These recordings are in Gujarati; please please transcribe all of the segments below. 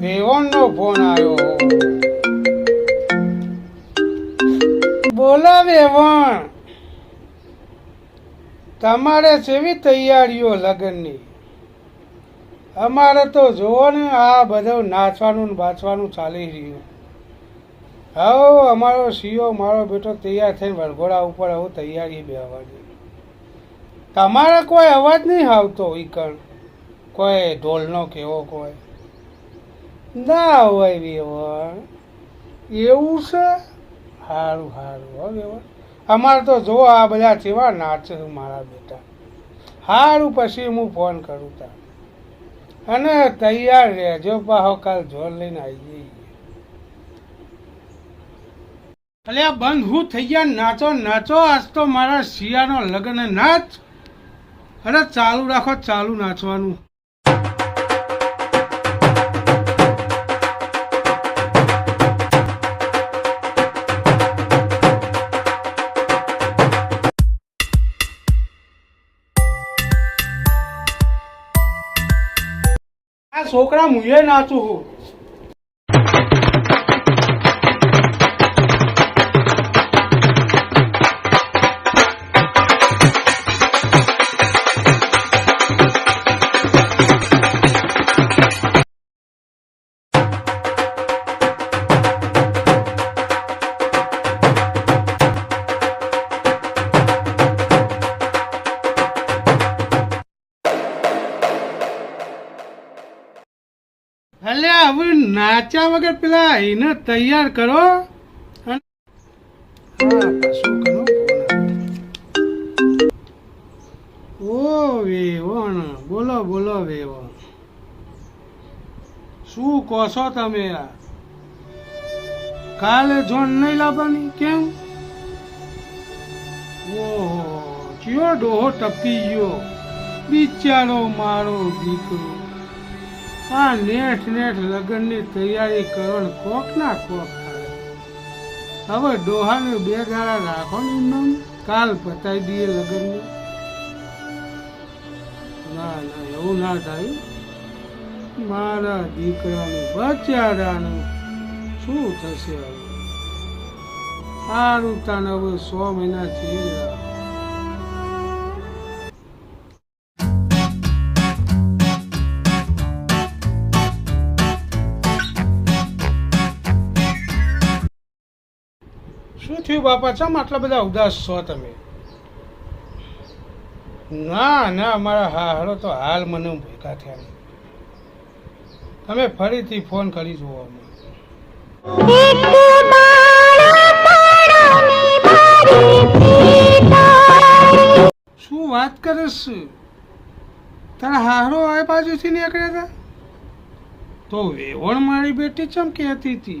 વેવણ ફોન આવ્યો. બોલો વેવણ તમારે કેવી તૈયારીઓ લગ્નની? અમારે તો જુઓ ને, આ બધું નાચવાનું ને બાચવાનું ચાલી રહ્યું. હવે અમારો સીઓ, મારો બેટો તૈયાર થઈને વરઘોડા ઉપર હવે તૈયારી બેહવાની. તમારે કોઈ અવાજ નહીં આવતો ઈકણ કોઈ ઢોલનો કેવો કોઈ? ના હોય વ્યવહાર. એવું છે? સારું સારું હો વ્યવહાર. અમારે તો જો આ બધા કેવા નાચે મારા બેટા. સારું પછી હું ફોન કરું તા અને તૈયાર રહેજો, પાહો કાલ જોર લઈને આવી જઈએ. અલે આ બંધ હું થઈ ગયા, નાચો નાચો, આજ તો મારા શિયાનો લગ્ન નાચ અરે, ચાલુ રાખો, ચાલુ નાચવાનું. છોકરા મુએ નાચું હું. અલ્યા હવે નાચ્યા વગર પેલા એને તૈયાર કરો. ઓ વેવણ બોલો બોલો વેવણ શું કહો છો તમે કાલે જોન નહીં લાવવાની? કેમ? ઓહો કયો ડોહો ટપકી ગયો. બિચારો મારો દીકરો. આ નેઠ નેઠ લગ્નની તૈયારી કરો કોક ના કોક થાય. હવે ડોહાને બે ગાળા રાખો ને. કાલ પતાવી દઈએ લગ્નની. ના ના, એવું ના થાય. મારા દીકરાનું બચારાનું શું થશે હવે? સારું તાને હવે સો મહિના થઈ ગયા શું થયું બાપા? ચમ આટલા બધા ઉદાસ છો તમે? ના ના મારા હાહડો તો હાલ મને ભેગા થયા તમે ફરીથી ફોન કરી જુઓ શું વાત કરીશ તારા હાહરો આ બાજુથી નીકળ્યા હતા તો વેવણ મારી બેટી ચમ કહેતી હતી?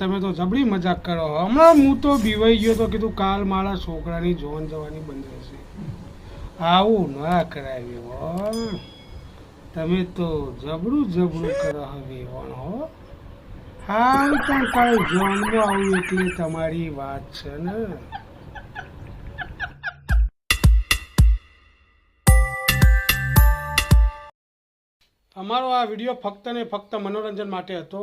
તમે તો જબરી મજાક કરો હમણાં હું તો બીવાઈ ગયો તો કીધું કાલ મારા છોકરાની જોન જવાની બંધ રહેશે. આવું ના કરાવ્યું તમે તો જબરું જબરું કરો હવે હો. હાલ પણ કાલ જોનમાં આવું એટલી તમારી વાત છે ને. અમારો આ વીડિયો ફક્ત ને ફક્ત મનોરંજન માટે હતો.